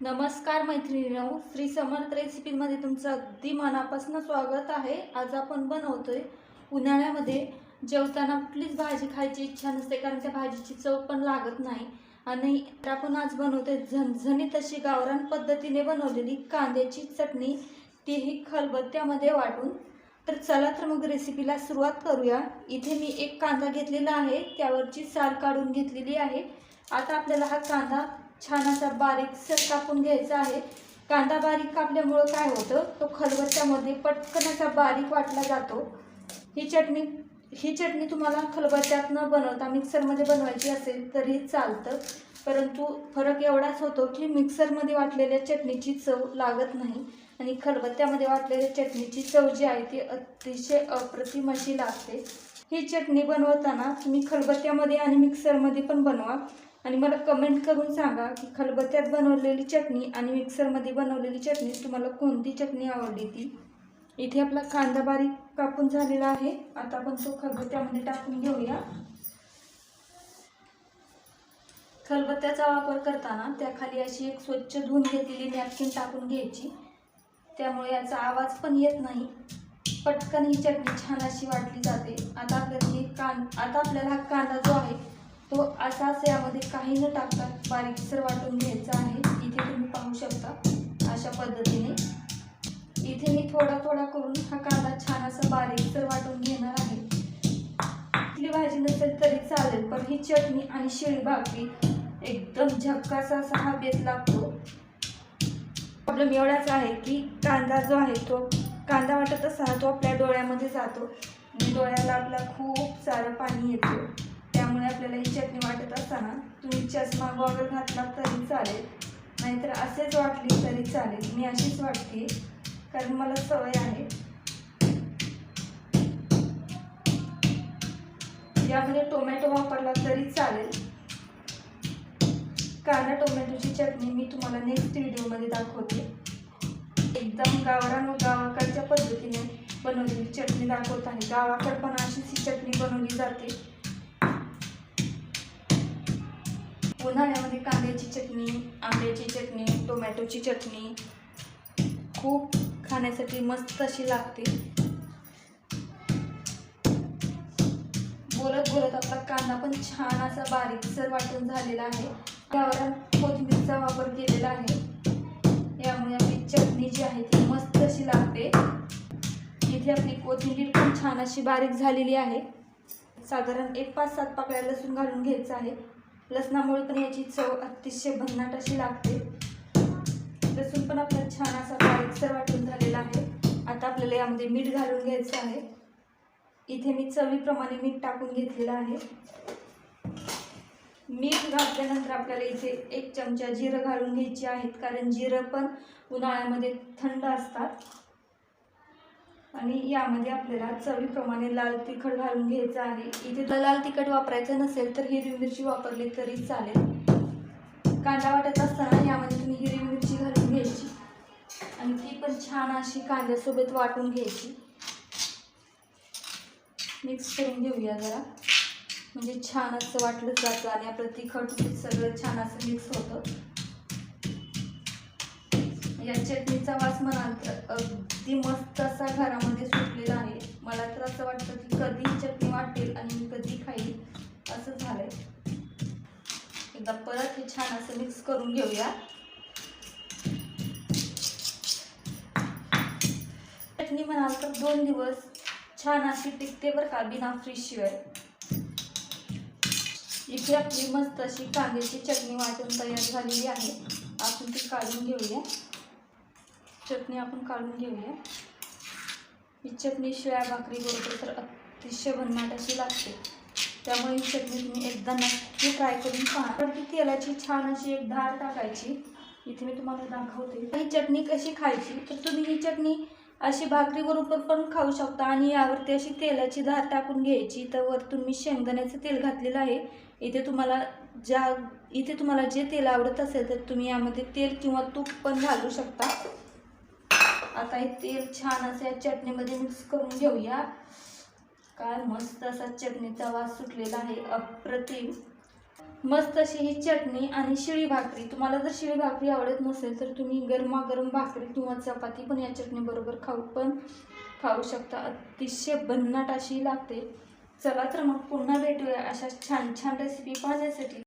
नमस्कार मैत्रिणीनो श्री समर्थ रेसिपीमध्ये तुमचं अगदी मनापासून स्वागत आहे. आज आपण बनवतोय उन्हाळ्यामध्ये जेवताना कुठलीच भाजी खायची इच्छा नसते कारण त्या भाजीची चव पण लागत नाही. आणि आपण आज बनवतोय झणझणीत अशी गावरान पद्धतीने बनवलेली कांद्याची चटणी. तीही खलबत्त्यामध्ये वाटून. तर चला तर मग रेसिपीला सुरुवात करूया. इथे मी एक कांदा घेतलेला आहे त्यावरची साल काढून घेतलेली आहे. आता आपल्याला हा कांदा छान असा बारीकसर कापून घ्यायचा आहे. कांदा बारीक कापल्यामुळं काय होतं तो खलबत्त्यामध्ये पटकन असा बारीक वाटला जातो. ही चटणी ही चटणी तुम्हाला खलबत्त्यात न बनवता मिक्सरमध्ये बनवायची असेल तरी चालतं. परंतु फरक एवढाच होतो की मिक्सरमध्ये वाटलेल्या चटणीची चव लागत नाही आणि खलबत्त्यामध्ये वाटलेल्या चटणीची चव जी आहे ती अतिशय अप्रतिम अशी लागते. ही चटणी बनवताना तुम्ही खलबत्त्यामध्ये आणि मिक्सरमध्ये पण बनवा. आणि मला कमेंट करून सांगा की खलबत्त्यात बनवलेली चटणी आणि मिक्सरमध्ये बनवलेली चटणी तुम्हाला कोणती चटणी आवडली ती? इथे आपला कांदा बारीक कापून झालेला आहे. आता आपण तो खलबत्त्यामध्ये टाकून घेऊया. खलबत्त्याचा वापर करताना त्याखाली अशी एक स्वच्छ धुवून घेतलेली नॅपकिन टाकून घ्यायची. त्यामुळे याचा आवाज पण येत नाही. पटकन ही चटणी छान अशी वाटली जाते. आता आपल्याला ही कां आता आपल्याला हा कांदा जो आहे तो असाच यामध्ये काही न टाकता बारीकसर वाटून घ्यायचा आहे. इथे तुम्ही पाहू शकता अशा पद्धतीने. इथे मी थोडा थोडा करून हा कांदा छान असा बारीकसर वाटून घेणार आहे. कुठली भाजी नसेल तरी चालेल पण ही चटणी आणि शिळी भाकरी एकदम झक्कासा असा हा बेत लागतो. प्रॉब्लेम एवढाच आहे की कांदा जो आहे तो कांदा वाटत असा तो आपल्या डोळ्यामध्ये जातो. आणि डोळ्याला आपला खूप सारं पाणी येतं. त्यामुळे आपल्याला ही चटणी वाटत असताना तुम्ही चष्मा गॉगल घातला तरी चालेल. नाहीतर असेच वाटली तरी चालेल. मी अशीच वाटते कारण मला सवय आहे. यामध्ये टोमॅटो वापरला तरी चालेल. कांदा टोमॅटोची चटणी मी तुम्हाला नेक्स्ट व्हिडिओमध्ये दाखवते. एकदम गावरान गावाकडच्या पद्धतीने बनवलेली चटणी दाखवत आहे. गावाकडे पण अशीच ही चटणी बनवली जाते. उन्हाळ्यामध्ये कांद्याची चटणी आंब्याची चटणी टोमॅटोची चटणी खूप खाण्यासाठी मस्त अशी लागते. बोलत बोलत आपला कांदा पण छान असा बारीकसर वाटून झालेला आहे. त्यावर कोथिंबीरचा वापर केलेला आहे. यामुळे आपली चटणी जी आहे ती मस्त अशी लागते. इथे आपली कोथिंबीर पण छान अशी बारीक झालेली आहे. साधारण एक पाच सात पाकळ्या लसूण घालून घ्यायचं आहे. लसणामुळे पण याची चव अतिशय भन्नाट अशी लागते. लसूण पण आपला छान असा बारीकसर वाटून झालेला आहे. आता आपल्याला यामध्ये मीठ घालून घ्यायचं आहे. इथे मी चवीप्रमाणे मीठ टाकून घेतलेलं आहे. मीठ घातल्यानंतर आपल्याला इथे एक चमचा जिरं घालून घ्यायची आहेत कारण जिरं पण उन्हाळ्यामध्ये थंड असतात. आणि यामध्ये आपल्याला चवीप्रमाणे लाल तिखट घालून घ्यायचं आहे. इथे लाल तिखट वापरायचं नसेल तर हिरवी मिरची वापरली तरी चालेल. कांदा वाटत असताना यामध्ये तुम्ही हिरवी मिरची घालून घ्यायची. आणि ती पण छान अशी कांद्यासोबत वाटून घ्यायची. मिक्स करून घेऊया जरा. म्हणजे छान असं वाटलं जातं आणि आपलं तिखट सगळं छान असं मिक्स होतं. या चटणीचा वास म्हणाल तर अगदी मस्त असा घरामध्ये सुटलेला आहे. मला तर असं वाटतं की कधी चटणी वाटेल आणि मी कधी खाईल असं झालंय. एकदा परत हे छान असं मिक्स करून घेऊया. चटणी म्हणाल तर दोन दिवस छान अशी टिकते बरं का बिना फ्रीजशिवाय इथे आपली मस्त अशी कांद्याची चटणी वाटून तयार झालेली आहे. आपण ती काढून घेऊया. चटणी आपण काढून घेऊया. ही चटणी शिळ्या भाकरीबरोबर तर अतिशय भन्नाट अशी लागते. त्यामुळे ही चटणी तुम्ही एकदा नक्की ट्राय करून पहा. तर ती तेलाची छान अशी एक धार टाकायची. इथे मी तुम्हाला दाखवते. ही चटणी कशी खायची? तर तुम्ही ही चटणी अशी भाकरीबरोबर पण खाऊ शकता आणि यावरती अशी तेलाची धार टाकून घ्यायची. तर वरतून मी शेंगदाण्याचं तेल घातलेलं आहे. इथे तुम्हाला ज्या इथे तुम्हाला जे तेल आवडत असेल तर तुम्ही यामध्ये तेल किंवा तूप पण घालू शकता. आता हे तेल छान असं या चटणीमध्ये मिक्स करून घेऊया. काय मस्त असा चटणीचा वास सुटलेला आहे अप्रतिम. मस्त अशी ही चटणी आणि शिळी भाकरी. तुम्हाला जर शिळी भाकरी आवडत नसेल तर तुम्ही गरमागरम भाकरी किंवा चपाती पण या चटणीबरोबर खाऊ पण खाऊ शकता. अतिशय भन्नाट अशी लागते. चला तर मग पुन्हा भेटूया अशा छान छान रेसिपी पाहण्यासाठी.